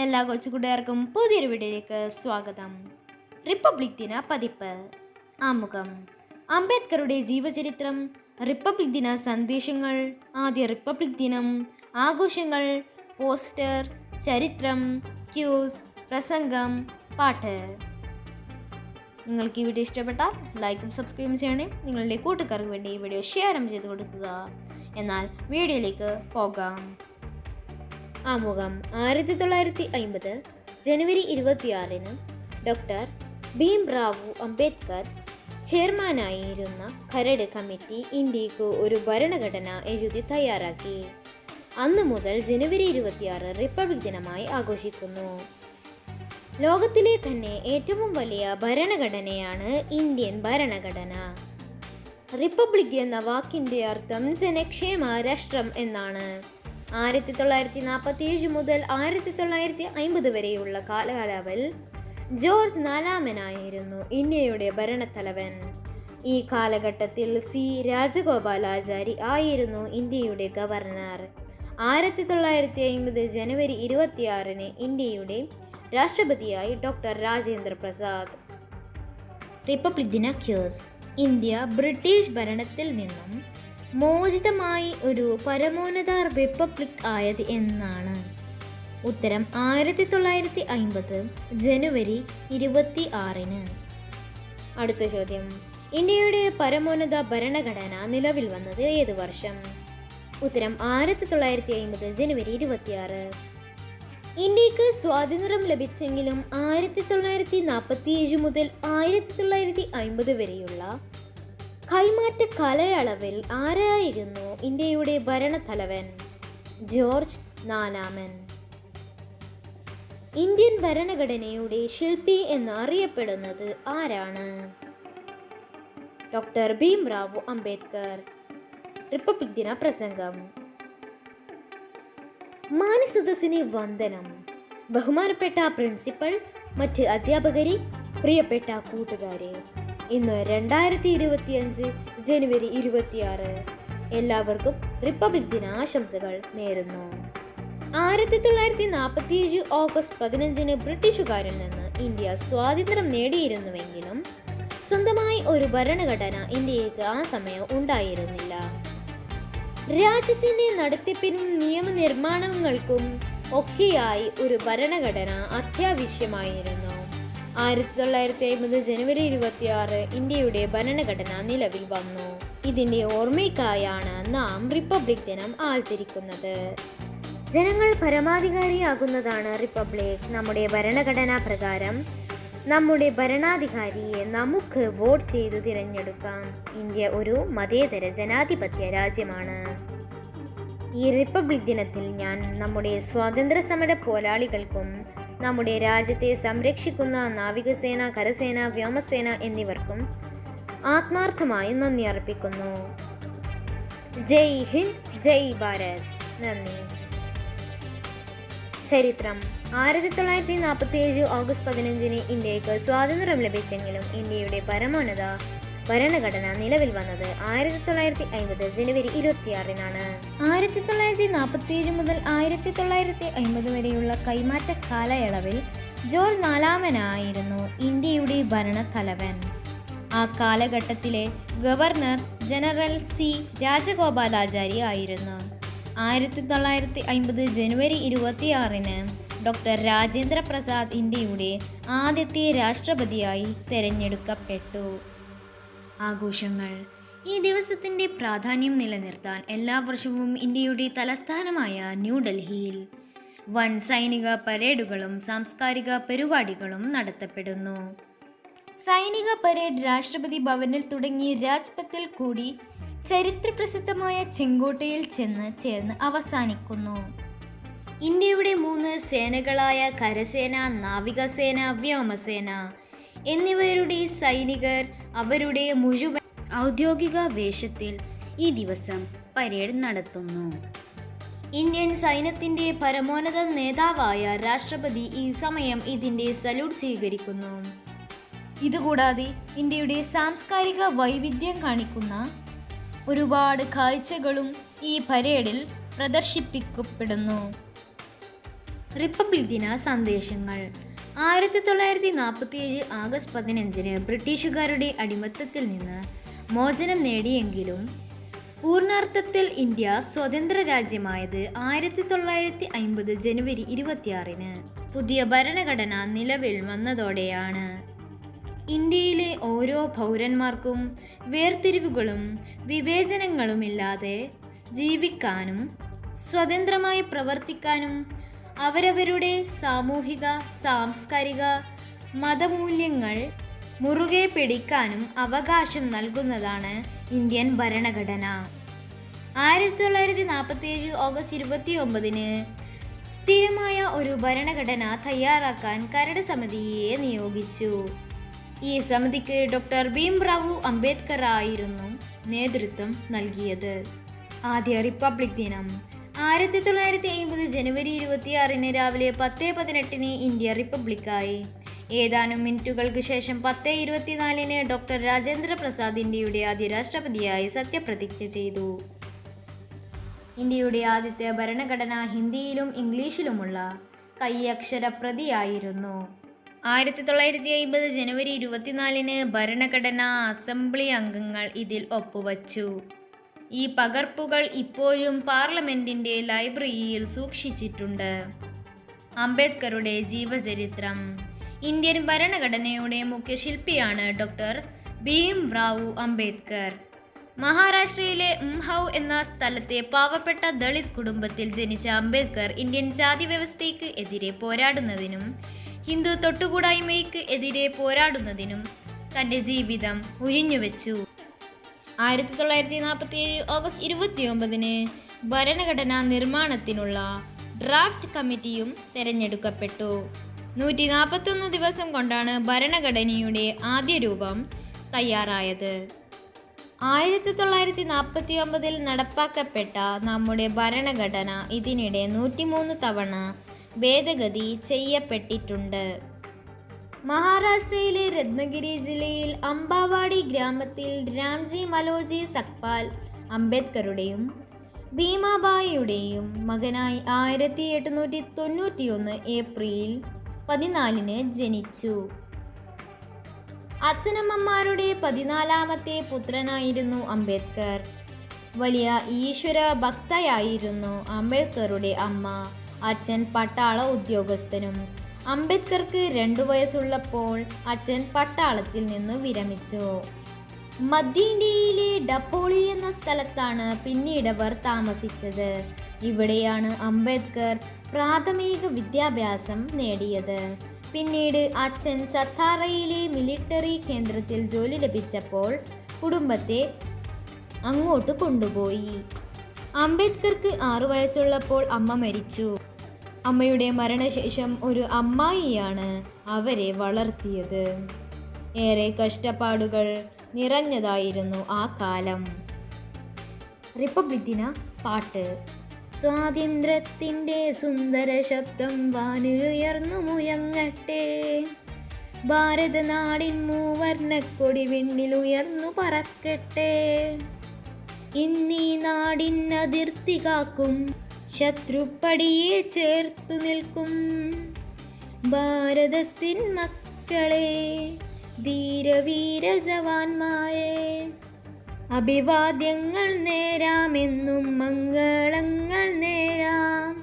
എല്ലാ കൊച്ചുകൂട്ടുകാർക്കും പുതിയൊരു വീഡിയോയിലേക്ക് സ്വാഗതം. റിപ്പബ്ലിക് ദിന പതിപ്പ്. ആമുഖം. അംബേദ്കറുടെ ജീവചരിത്രം റിപ്പബ്ലിക് ദിന സന്ദേശങ്ങൾ ആദ്യ റിപ്പബ്ലിക് ദിനം ആഘോഷങ്ങൾ പോസ്റ്റർ ചരിത്രം ക്യൂസ് പ്രസംഗം പാട്ട്. നിങ്ങൾക്ക് ഈ വീഡിയോ ഇഷ്ടപ്പെട്ടാൽ ലൈക്കും സബ്സ്ക്രൈബും ചെയ്യണേ. നിങ്ങളുടെ കൂട്ടുകാർക്ക് വേണ്ടി ഈ വീഡിയോ ഷെയറും ചെയ്ത് കൊടുക്കുക. എന്നാൽ വീഡിയോയിലേക്ക് പോകാം. ആമുഖം. ആയിരത്തി തൊള്ളായിരത്തി അമ്പത് ജനുവരി ഇരുപത്തിയാറിന് ഡോക്ടർ ഭീം റാവു അംബേദ്കർ ചെയർമാനായിരുന്ന കരട് കമ്മിറ്റി ഇന്ത്യയ്ക്ക് ഒരു ഭരണഘടന എഴുതി തയ്യാറാക്കി. അന്ന് മുതൽ ജനുവരി ഇരുപത്തിയാറ് റിപ്പബ്ലിക് ദിനമായി ആഘോഷിക്കുന്നു. ലോകത്തിലെ തന്നെ ഏറ്റവും വലിയ ഭരണഘടനയാണ് ഇന്ത്യൻ ഭരണഘടന. റിപ്പബ്ലിക് എന്ന വാക്കിന്റെ അർത്ഥം ജനക്ഷേമ രാഷ്ട്രം എന്നാണ്. ആയിരത്തി തൊള്ളായിരത്തി നാൽപ്പത്തി ഏഴ് മുതൽ ആയിരത്തി തൊള്ളായിരത്തി അമ്പത് വരെയുള്ള കാലയളവിൽ ജോർജ് നാലാമനായിരുന്നു ഇന്ത്യയുടെ ഭരണത്തലവൻ. ഈ കാലഘട്ടത്തിൽ സി രാജഗോപാലാചാരി ആയിരുന്നു ഇന്ത്യയുടെ ഗവർണർ. ആയിരത്തി തൊള്ളായിരത്തി അമ്പത് ജനുവരി ഇരുപത്തിയാറിന് ഇന്ത്യയുടെ രാഷ്ട്രപതിയായി ഡോക്ടർ രാജേന്ദ്ര പ്രസാദ്. റിപ്പബ്ലിക് ദിന ക്യൂസ്. ഇന്ത്യ ബ്രിട്ടീഷ് ഭരണത്തിൽ നിന്നും മോചിതമായി ഒരു പരമോന്നത റിപ്പബ്ലിക് ആയത് എന്നാണ്. ഉത്തരം ആയിരത്തി തൊള്ളായിരത്തി അമ്പത് ജനുവരി ഇരുപത്തി ആറിന്. അടുത്ത ചോദ്യം. ഇന്ത്യയുടെ പരമോന്നത ഭരണഘടന നിലവിൽ വന്നത് ഏത് വർഷം? ഉത്തരം ആയിരത്തി തൊള്ളായിരത്തി അമ്പത് ജനുവരി ഇരുപത്തിയാറ്. ഇന്ത്യയ്ക്ക് സ്വാതന്ത്ര്യം ലഭിച്ചെങ്കിലും ആയിരത്തി തൊള്ളായിരത്തി നാൽപ്പത്തി ഏഴ് മുതൽ ആയിരത്തി തൊള്ളായിരത്തി അമ്പത് വരെയുള്ള കൈമാറ്റ കലയളവിൽ ആരായിരുന്നു ഇന്ത്യയുടെ ഭരണത്തലവൻ ജോർജ് നാലാമൻ ഇന്ത്യൻ ഭരണഘടനയുടെ ശില്പി എന്ന് അറിയപ്പെടുന്നത് ആരാണ്? ഡോക്ടർ ഭീംറാവു അംബേദ്കർ. റിപ്പബ്ലിക് ദിന പ്രസംഗം. മാനസദസ്സിന് വന്ദനം. ബഹുമാനപ്പെട്ട പ്രിൻസിപ്പൽ മറ്റ് അധ്യാപകരെ പ്രിയപ്പെട്ട കൂട്ടുകാരെ. ഇന്ന് രണ്ടായിരത്തി ഇരുപത്തിയഞ്ച് ജനുവരി ഇരുപത്തിയാറ്. എല്ലാവർക്കും റിപ്പബ്ലിക് ദിന ആശംസകൾ നേരുന്നു. ആയിരത്തി തൊള്ളായിരത്തി നാൽപ്പത്തിയേഴ് ഓഗസ്റ്റ് പതിനഞ്ചിന് ബ്രിട്ടീഷുകാരിൽ നിന്ന് ഇന്ത്യ സ്വാതന്ത്ര്യം നേടിയിരുന്നുവെങ്കിലും സ്വന്തമായി ഒരു ഭരണഘടന ഇന്ത്യയ്ക്ക് ആ സമയം ഉണ്ടായിരുന്നില്ല. രാജ്യത്തിന്റെ നടത്തിപ്പിനും നിയമനിർമ്മാണങ്ങൾക്കും ഒക്കെയായി ഒരു ഭരണഘടന അത്യാവശ്യമായിരുന്നു. ആയിരത്തി തൊള്ളായിരത്തി അമ്പത് ജനുവരി ഇരുപത്തിയാറ് ഇന്ത്യയുടെ ഭരണഘടന നിലവിൽ വന്നു. ഇതിന്റെ ഓർമ്മയ്ക്കായാണ് നാം റിപ്പബ്ലിക് ദിനം ആചരിക്കുന്നത്. ജനങ്ങൾ പരമാധികാരിയാകുന്നതാണ് റിപ്പബ്ലിക്. നമ്മുടെ ഭരണഘടനാ പ്രകാരം നമ്മുടെ ഭരണാധികാരിയെ നമുക്ക് വോട്ട് ചെയ്തു തിരഞ്ഞെടുക്കാം. ഇന്ത്യ ഒരു മതേതര ജനാധിപത്യ രാജ്യമാണ്. ഈ റിപ്പബ്ലിക് ദിനത്തിൽ ഞാൻ നമ്മുടെ സ്വാതന്ത്ര്യ സമര പോരാളികൾക്കും നമ്മുടെ രാജ്യത്തെ സംരക്ഷിക്കുന്ന നാവികസേന കരസേന വ്യോമസേന എന്നിവർക്കും ആത്മാർത്ഥമായി നന്ദി അർപ്പിക്കുന്നു. ജയ് ഹിന്ദ് ജയ് ഭാരത്. നന്ദി. ചരിത്രം. ആയിരത്തി തൊള്ളായിരത്തി നാൽപ്പത്തി ഏഴ് ഓഗസ്റ്റ് പതിനഞ്ചിന് ഇന്ത്യയ്ക്ക് സ്വാതന്ത്ര്യം ലഭിച്ചെങ്കിലും ഇന്ത്യയുടെ പരമോന്നത ഭരണഘടന നിലവിൽ വന്നത് ആയിരത്തി തൊള്ളായിരത്തി അമ്പത് ജനുവരി ഇരുപത്തിയാറിനാണ്. ആയിരത്തി തൊള്ളായിരത്തി നാൽപ്പത്തി ഏഴ് മുതൽ ആയിരത്തി തൊള്ളായിരത്തി അമ്പത് വരെയുള്ള കൈമാറ്റ കാലയളവിൽ ജോർജ് നാലാമനായിരുന്നു ഇന്ത്യയുടെ ഭരണത്തലവൻ. ആ കാലഘട്ടത്തിലെ ഗവർണർ ജനറൽ സി രാജഗോപാലാചാരി ആയിരുന്നു. ആയിരത്തി തൊള്ളായിരത്തി അമ്പത് ജനുവരി ഇരുപത്തിയാറിന് ഡോക്ടർ രാജേന്ദ്ര പ്രസാദ് ഇന്ത്യയുടെ ആദ്യത്തെ രാഷ്ട്രപതിയായി തിരഞ്ഞെടുക്കപ്പെട്ടു. ആഘോഷങ്ങൾ. ഈ ദിവസത്തിന്റെ പ്രാധാന്യം നിലനിർത്താൻ എല്ലാ വർഷവും ഇന്ത്യയുടെ തലസ്ഥാനമായ ന്യൂഡൽഹിയിൽ വൻ സൈനിക പരേഡുകളും സാംസ്കാരിക പരിപാടികളും നടത്തപ്പെടുന്നു. സൈനിക പരേഡ് രാഷ്ട്രപതി ഭവനിൽ തുടങ്ങി രാജ്പഥിൽ കൂടി ചരിത്രപ്രസിദ്ധമായ ചെങ്കോട്ടയിൽ ചെന്ന് ചേർന്ന് അവസാനിക്കുന്നു. ഇന്ത്യയുടെ മൂന്ന് സേനകളായ കരസേന നാവികസേന വ്യോമസേന എന്നിവരുടെ സൈനികർ അവരുടെ മുഴുവൻ ഔദ്യോഗിക വേഷത്തിൽ ഈ ദിവസം പരേഡ് നടത്തുന്നു. ഇന്ത്യൻ സൈന്യത്തിന്റെ പരമോന്നത നേതാവായ രാഷ്ട്രപതി ഈ സമയം ഇതിന്റെ സല്യൂട്ട് സ്വീകരിക്കുന്നു. ഇതുകൂടാതെ ഇന്ത്യയുടെ സാംസ്കാരിക വൈവിധ്യം കാണിക്കുന്ന ഒരുപാട് കാഴ്ചകളും ഈ പരേഡിൽ പ്രദർശിപ്പിക്കപ്പെടുന്നു. റിപ്പബ്ലിക് ദിന സന്ദേശങ്ങൾ. ആയിരത്തി തൊള്ളായിരത്തി നാൽപ്പത്തിയേഴ് ആഗസ്റ്റ് പതിനഞ്ചിന് ബ്രിട്ടീഷുകാരുടെ അടിമത്തത്തിൽ നിന്ന് മോചനം നേടിയെങ്കിലും പൂർണാർത്ഥത്തിൽ ഇന്ത്യ സ്വതന്ത്ര രാജ്യമായത് ആയിരത്തി തൊള്ളായിരത്തി അമ്പത് ജനുവരി ഇരുപത്തിയാറിന്. പുതിയ ഭരണഘടന നിലവിൽ വന്നതോടെയാണ്. ഇന്ത്യയിലെ ഓരോ പൗരന്മാർക്കും വേർതിരിവുകളും വിവേചനങ്ങളുമില്ലാതെ ജീവിക്കാനും സ്വതന്ത്രമായി പ്രവർത്തിക്കാനും അവരവരുടെ സാമൂഹിക സാംസ്കാരിക മതമൂല്യങ്ങൾ മുറുകെ പിടിക്കാനും അവകാശം നൽകുന്നതാണ് ഇന്ത്യൻ ഭരണഘടന. ആയിരത്തി തൊള്ളായിരത്തി നാൽപ്പത്തി ഏഴ് ഓഗസ്റ്റ് ഇരുപത്തി ഒമ്പതിന് സ്ഥിരമായ ഒരു ഭരണഘടന തയ്യാറാക്കാൻ കരട് സമിതിയെ നിയോഗിച്ചു. ഈ സമിതിക്ക് ഡോക്ടർ ഭീംറാവു അംബേദ്കർ ആയിരുന്നു നേതൃത്വം നൽകിയത്. ആദ്യ റിപ്പബ്ലിക് ദിനം. ആയിരത്തി തൊള്ളായിരത്തി അമ്പത് ജനുവരി ഇരുപത്തിയാറിന് രാവിലെ പത്ത് പതിനെട്ടിന് ഇന്ത്യ റിപ്പബ്ലിക്കായി. ഏതാനും മിനിറ്റുകൾക്ക് ശേഷം പത്ത് ഇരുപത്തിനാലിന് ഡോക്ടർ രാജേന്ദ്ര പ്രസാദ് ഇന്ത്യയുടെ ആദ്യ രാഷ്ട്രപതിയായി സത്യപ്രതിജ്ഞ ചെയ്തു. ഇന്ത്യയുടെ ആദ്യത്തെ ഭരണഘടന ഹിന്ദിയിലും ഇംഗ്ലീഷിലുമുള്ള കൈയക്ഷര പ്രതിയായിരുന്നു. ആയിരത്തി തൊള്ളായിരത്തി അമ്പത് ജനുവരി ഇരുപത്തിനാലിന് ഭരണഘടനാ അസംബ്ലി അംഗങ്ങൾ ഇതിൽ ഒപ്പുവച്ചു. ഈ പകർപ്പുകൾ ഇപ്പോഴും പാർലമെന്റിന്റെ ലൈബ്രറിയിൽ സൂക്ഷിച്ചിട്ടുണ്ട്. അംബേദ്കറുടെ ജീവചരിത്രം. ഇന്ത്യൻ ഭരണഘടനയുടെ മുഖ്യശില്പിയാണ് ഡോക്ടർ ഭീം റാവു അംബേദ്കർ. മഹാരാഷ്ട്രയിലെ ഉംഹൗ എന്ന സ്ഥലത്തെ പാവപ്പെട്ട ദളിത് കുടുംബത്തിൽ ജനിച്ച അംബേദ്കർ ഇന്ത്യൻ ജാതി വ്യവസ്ഥയ്ക്ക് എതിരെ പോരാടുന്നതിനും ഹിന്ദു തൊട്ടുകൂടായ്മയ്ക്ക് എതിരെ പോരാടുന്നതിനും തന്റെ ജീവിതം ഉഴിഞ്ഞുവെച്ചു. ആയിരത്തി തൊള്ളായിരത്തി നാൽപ്പത്തി ഏഴ് ഓഗസ്റ്റ് ഇരുപത്തിയൊമ്പതിന് ഭരണഘടനാ നിർമ്മാണത്തിനുള്ള ഡ്രാഫ്റ്റ് കമ്മിറ്റിയും തെരഞ്ഞെടുക്കപ്പെട്ടു. നൂറ്റി നാൽപ്പത്തൊന്ന് ദിവസം കൊണ്ടാണ് ഭരണഘടനയുടെ ആദ്യ രൂപം തയ്യാറായത്. ആയിരത്തി തൊള്ളായിരത്തി നാൽപ്പത്തി ഒമ്പതിൽ നടപ്പാക്കപ്പെട്ട നമ്മുടെ ഭരണഘടന ഇതിനിടെ നൂറ്റിമൂന്ന് തവണ ഭേദഗതി ചെയ്യപ്പെട്ടിട്ടുണ്ട്. മഹാരാഷ്ട്രയിലെ രത്നഗിരി ജില്ലയിൽ അമ്പാവാടി ഗ്രാമത്തിൽ രാംജി മലോജി സക്പാൽ അംബേദ്കറുടെയും ഭീമാബായിയുടെയും മകനായി ആയിരത്തി എട്ടുന്നൂറ്റി തൊണ്ണൂറ്റിയൊന്ന് ഏപ്രിൽ പതിനാലിന് ജനിച്ചു. അച്ഛനമ്മമാരുടെ പതിനാലാമത്തെ പുത്രനായിരുന്നു അംബേദ്കർ. വലിയ ഈശ്വര ഭക്തയായിരുന്നു അംബേദ്കറുടെ അമ്മ. അച്ഛൻ പട്ടാള ഉദ്യോഗസ്ഥനും അംബേദ്കർക്ക് രണ്ടു വയസ്സുള്ളപ്പോൾ അച്ഛൻ പട്ടാളത്തിൽ നിന്ന് വിരമിച്ചു. മധ്യ ഇന്ത്യയിലെ ഡപ്പോളി എന്ന സ്ഥലത്താണ് പിന്നീടവർ താമസിച്ചത്. ഇവിടെയാണ് അംബേദ്കർ പ്രാഥമിക വിദ്യാഭ്യാസം നേടിയത്. പിന്നീട് അച്ഛൻ സത്താറയിലെ മിലിറ്ററി കേന്ദ്രത്തിൽ ജോലി ലഭിച്ചപ്പോൾ കുടുംബത്തെ അങ്ങോട്ട് കൊണ്ടുപോയി. അംബേദ്കർക്ക് ആറു വയസ്സുള്ളപ്പോൾ അമ്മ മരിച്ചു. അമ്മയുടെ മരണശേഷം ഒരു അമ്മായിയാണ് അവരെ വളർത്തിയത്. ഏറെ കഷ്ടപ്പാടുകൾ നിറഞ്ഞതായിരുന്നു ആ കാലം. റിപ്പബ്ലിക് ദിന പാട്ട്. സ്വാതന്ത്ര്യത്തിന്റെ സുന്ദര ശബ്ദം വാനിലുയർന്നു മുയങ്ങട്ടെ. ഭാരതനാടിൻ മൂവർണക്കൊടി വിണ്ണിലുയർന്നു പറക്കട്ടെ. ഇന്നീ നാടിൻ അതിർത്തി കാക്കും ശത്രുപ്പടിയെ ചേർത്തു നിൽക്കും. ഭാരതത്തിൻ മക്കളെ ധീരവീര ജവാന്മാരെ അഭിവാദ്യങ്ങൾ നേരാമെന്നും മംഗളങ്ങൾ നേരാം.